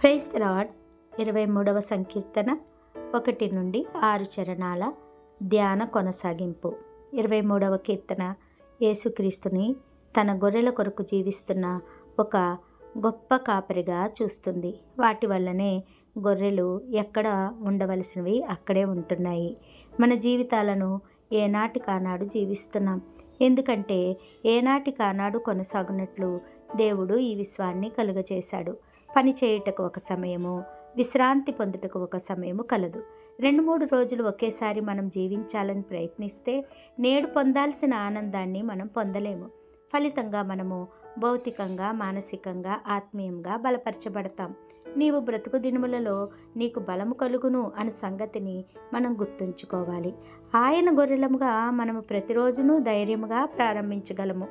Price lord ఇరవై మూడవ సంకీర్తన ఒకటి నుండి ఆరు చరణాల ధ్యాన కొనసాగింపు. ఇరవై మూడవ కీర్తన యేసుక్రీస్తుని తన గొర్రెల కొరకు జీవిస్తున్న ఒక గొప్ప కాపరిగా చూస్తుంది. వాటి వల్లనే గొర్రెలు ఎక్కడ ఉండవలసినవి అక్కడే ఉంటున్నాయి. మన జీవితాలను ఏనాటి కానాడు జీవిస్తున్నాం. ఎందుకంటే ఏనాటి కానాడు కొనసాగునట్లు దేవుడు ఈ విశ్వాన్ని కలుగచేశాడు పని చేయుటకు ఒక సమయము విశ్రాంతి పొందుటకు ఒక సమయము కలదు. రెండు మూడు రోజులు ఒకేసారి మనం జీవించాలని ప్రయత్నిస్తే నేడు పొందాల్సిన ఆనందాన్ని మనం పొందలేము. ఫలితంగా మనము భౌతికంగా మానసికంగా ఆత్మీయంగా బలపరచబడతాం. నీవు బ్రతుకు దినములలో నీకు బలము కలుగును అనే సంగతిని మనం గుర్తుంచుకోవాలి. ఆయన గొర్రెలముగా మనము ప్రతిరోజును ధైర్యముగా ప్రారంభించగలము.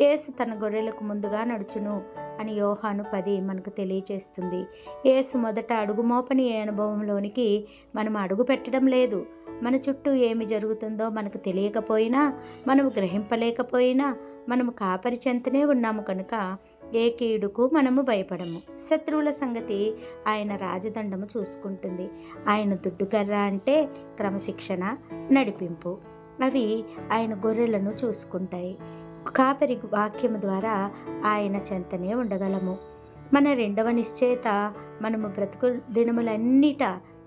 యేసు తన గొర్రెలకు ముందుగా నడుచును అని యోహాను పది మనకు తెలియచేస్తుంది. యేసు మొదట అడుగు మోపని ఏ అనుభవంలోనికి మనం అడుగు పెట్టడం లేదు. మన చుట్టూ ఏమి జరుగుతుందో మనకు తెలియకపోయినా మనము గ్రహింపలేకపోయినా మనము కాపరి చెంతనే ఉన్నాము కనుక ఏ కీడుకు మనము భయపడము. శత్రువుల సంగతి ఆయన రాజదండము చూసుకుంటుంది. ఆయన దుడ్డుకర్ర అంటే క్రమశిక్షణ నడిపింపు. అవి ఆయన గొర్రెలను చూసుకుంటాయి. కాపరి వాక్యము ద్వారా ఆయన చెంతనే ఉండగలము. మన రెండవ నిశ్చేత మనము బ్రతుకు దినములన్నిట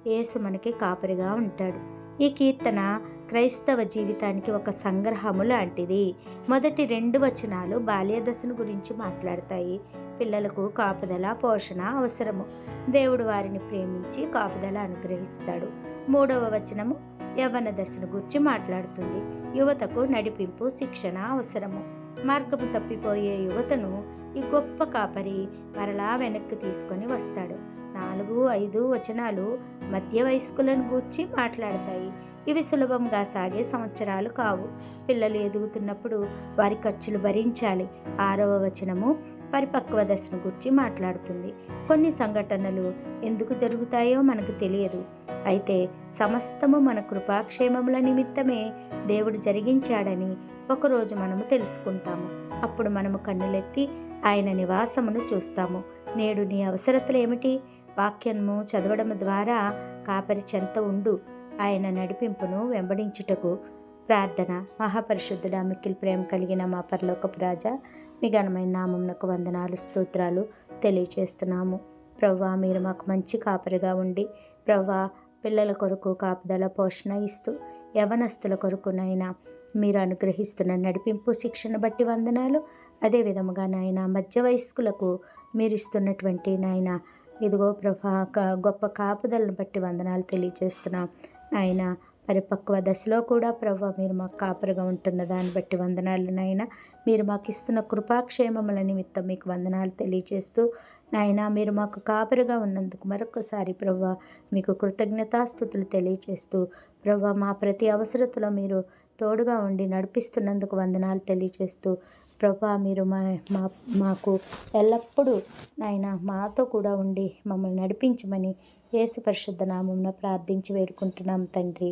యేసు మనకి కాపరిగా ఉంటాడు. ఈ కీర్తన క్రైస్తవ జీవితానికి ఒక సంగ్రహము లాంటిది. మొదటి రెండు వచనాలు బాల్యదశను గురించి మాట్లాడతాయి. పిల్లలకు కాపుదల పోషణ అవసరము. దేవుడు వారిని ప్రేమించి కాపుదల అనుగ్రహిస్తాడు. మూడవ వచనము యవన దశను గురించి మాట్లాడుతుంది. యువతకు నడిపింపు శిక్షణ అవసరము. మార్గము తప్పిపోయే యువతను ఈ గొప్ప కాపరి మరలా వెనక్కి తీసుకొని వస్తాడు. నాలుగు ఐదు వచనాలు మధ్య వయస్కులను గూర్చి మాట్లాడతాయి. ఇవి సులభంగా సాగే సంవత్సరాలు కావు. పిల్లలు ఎదుగుతున్నప్పుడు వారి ఖర్చులు భరించాలి. ఆరవ వచనము పరిపక్వ దశను గురించి మాట్లాడుతుంది. కొన్ని సంఘటనలు ఎందుకు జరుగుతాయో మనకు తెలియదు. అయితే సమస్తము మన కృపాక్షేమముల నిమిత్తమే దేవుడు జరిగించాడని ఒకరోజు మనము తెలుసుకుంటాము. అప్పుడు మనము కన్నులెత్తి ఆయన నివాసమును చూస్తాము. నేడు నీ అవసరతలు ఏమిటి? వాక్యము చదవడం ద్వారా కాపరి చెంత ఉండు. ఆయన నడిపింపును వెంబడించుటకు ప్రార్థన మహాపరిశుద్ధుడ మిక్కిల్ ప్రేమ కలిగిన మా పరలోకపు రాజా మీ ఘనమైన నామమునకు వందనాలు స్తోత్రాలు తెలియచేస్తున్నాము. ప్రవ్వా మీరు మాకు మంచి కాపరిగా ఉండి ప్రవ్వా పిల్లల కొరకు కాపుదల పోషణ ఇస్తూ యవనస్తుల కొరకునైనా మీరు అనుగ్రహిస్తున్న నడిపింపు శిక్షణ బట్టి వందనాలు. అదే విధముగా నాయన మధ్య వయస్కులకు మీరు ఇస్తున్నటువంటి నాయన ఇదిగో ప్రభా గొప్ప కాపుదలను బట్టి వందనాలు తెలియజేస్తున్నాం నాయన పరిపక్వ దశలో కూడా ప్రభు మీరు మాకు కాపరిగా ఉంటున్న దాన్ని బట్టి వందనాలు నాయన మీరు మాకు ఇస్తున్న కృపాక్షేమముల నిమిత్తం మీకు వందనాలు తెలియజేస్తూ నాయన మీరు మాకు కాపరిగా ఉన్నందుకు మరొకసారి ప్రభు మీకు కృతజ్ఞతాస్థుతులు తెలియజేస్తూ ప్రభు మా ప్రతి అవసరతలో మీరు తోడుగా ఉండి నడిపిస్తున్నందుకు వందనాలు తెలియజేస్తూ ప్రభా మీరు మా మా మాకు ఎల్లప్పుడూ నాయన మాతో కూడా ఉండి మమ్మల్ని నడిపించమని యేసు పరిశుద్ధ నామంన ప్రార్థించి వేడుకుంటున్నాం తండ్రి.